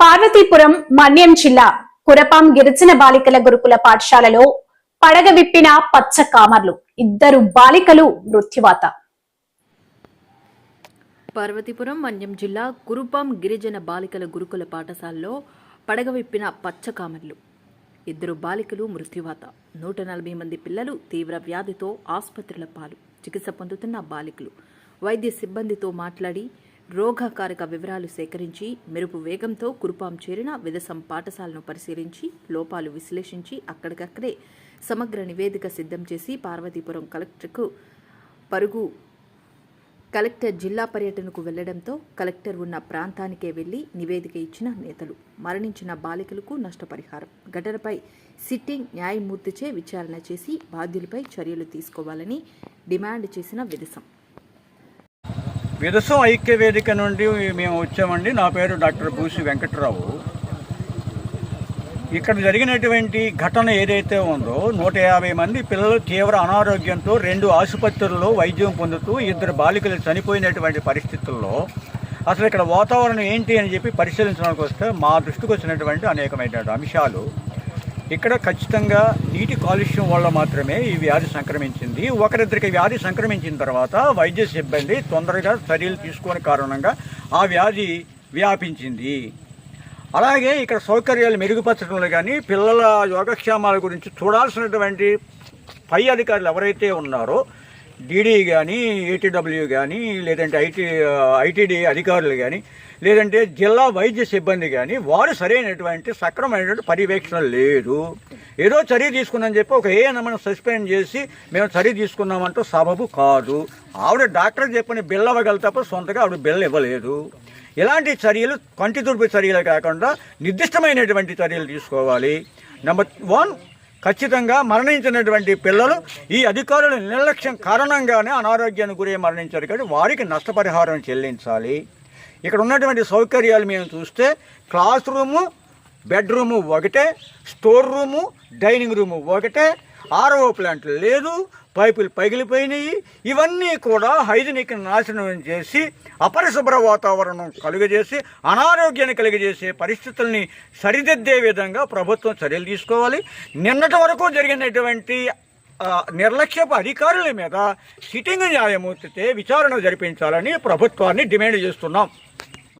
పార్వతీపురం మన్యం జిల్లా కురపాం గిరిజన బాలికల గురుకుల పాఠశాలలో పడగ విప్పిన పచ్చ కామర్లు. ఇద్దరు బాలికలు మృత్యువాత. పార్వతీపురం మన్యం జిల్లా కురుపాం గిరిజన బాలికల గురుకుల పాఠశాలలో పడగవిప్పిన పచ్చకామర్లు ఇద్దరు బాలికలు మృత్యువాత. నూట నలభై మంది పిల్లలు తీవ్ర వ్యాధితో ఆసుపత్రుల పాలు. చికిత్స పొందుతున్న బాలికలు. వైద్య సిబ్బందితో మాట్లాడి రోగకారక వివరాలు సేకరించి మెరుపు వేగంతో కురుపాం చేరిన విదసం పాఠశాలను పరిశీలించి లోపాలు విశ్లేషించి అక్కడికక్కడే సమగ్ర నివేదిక సిద్ధం చేసి పార్వతీపురం కలెక్టర్కు పరుగు కలెక్టర్ జిల్లా పర్యటనకు వెళ్ళడంతో కలెక్టర్ ఉన్న ప్రాంతానికే వెళ్ళి నివేదిక ఇచ్చిన నేతలు. మరణించిన బాలికలకు నష్టపరిహారం. ఘటనపై సిట్టింగ్ న్యాయమూర్తిచే విచారణ చేసి బాధ్యులపై చర్యలు తీసుకోవాలని డిమాండ్ చేసిన విదసం. విదసం ఐక్య వేదిక నుండి మేము వచ్చామండి. నా పేరు డాక్టర్ భూసి వెంకట్రావు. ఇక్కడ జరిగినటువంటి ఘటన ఏదైతే ఉందో నూట యాభై మంది పిల్లలు తీవ్ర అనారోగ్యంతో రెండు ఆసుపత్రుల్లో వైద్యం పొందుతూ ఇద్దరు బాలికలు చనిపోయినటువంటి పరిస్థితుల్లో అసలు ఇక్కడ వాతావరణం ఏంటి అని చెప్పి పరిశీలించడానికి వస్తే మా దృష్టికి వచ్చినటువంటి అనేకమైనటువంటి అంశాలు. ఇక్కడ ఖచ్చితంగా నీటి కాలుష్యం వల్ల మాత్రమే ఈ వ్యాధి సంక్రమించింది. ఒకరిద్దరికి వ్యాధి సంక్రమించిన తర్వాత వైద్య సిబ్బంది తొందరగా చర్యలు తీసుకునే కారణంగా ఆ వ్యాధి వ్యాపించింది. అలాగే ఇక్కడ సౌకర్యాలు మెరుగుపరచడంలో కానీ పిల్లల యోగక్షేమాల గురించి చూడాల్సినటువంటి పై అధికారులు ఎవరైతే ఉన్నారో డీడీ కానీ ఏటీడబ్ల్యూ కానీ లేదంటే ఐటీ ఐటీడీ అధికారులు కానీ లేదంటే జిల్లా వైద్య సిబ్బంది కానీ వారు సరైనటువంటి సక్రమైనటువంటి పర్యవేక్షణ లేదు. ఏదో చర్య తీసుకుందని చెప్పి ఒక ఏ మనం సస్పెండ్ చేసి మేము చర్య తీసుకున్నామంటూ సబబు కాదు. ఆవిడ డాక్టర్ చెప్పిన బిల్ ఇవ్వగల తప్ప సొంతగా ఆవిడ బిల్ ఇవ్వలేదు. ఇలాంటి చర్యలు కంటి తుడుపు చర్యలు కాకుండా నిర్దిష్టమైనటువంటి చర్యలు తీసుకోవాలి. నెంబర్ వన్ ఖచ్చితంగా మరణించినటువంటి పిల్లలు ఈ అధికారుల నిర్లక్ష్యం కారణంగానే అనారోగ్యానికి గురై మరణించారు. కాబట్టి వారికి నష్టపరిహారం చెల్లించాలి. ఇక్కడ ఉన్నటువంటి సౌకర్యాలు మేము చూస్తే క్లాస్ రూము బెడ్రూము ఒకటే స్టోర్ రూము డైనింగ్ రూము ఒకటే ఆర్ఓ ప్లాంట్ లేదు పైపులు పగిలిపోయినాయి. ఇవన్నీ కూడా హైజనిక్ నాశనం చేసి అపరిశుభ్ర వాతావరణం కలుగజేసి అనారోగ్యాన్ని కలిగజేసే పరిస్థితుల్ని సరిదిద్దే విధంగా ప్రభుత్వం చర్యలు తీసుకోవాలి. నిన్నటి వరకు జరిగినటువంటి నిర్లక్ష్యపు అధికారుల మీద సిట్టింగ్ న్యాయమూర్తితే విచారణ జరిపించాలని ప్రభుత్వాన్ని డిమాండ్ చేస్తున్నాం.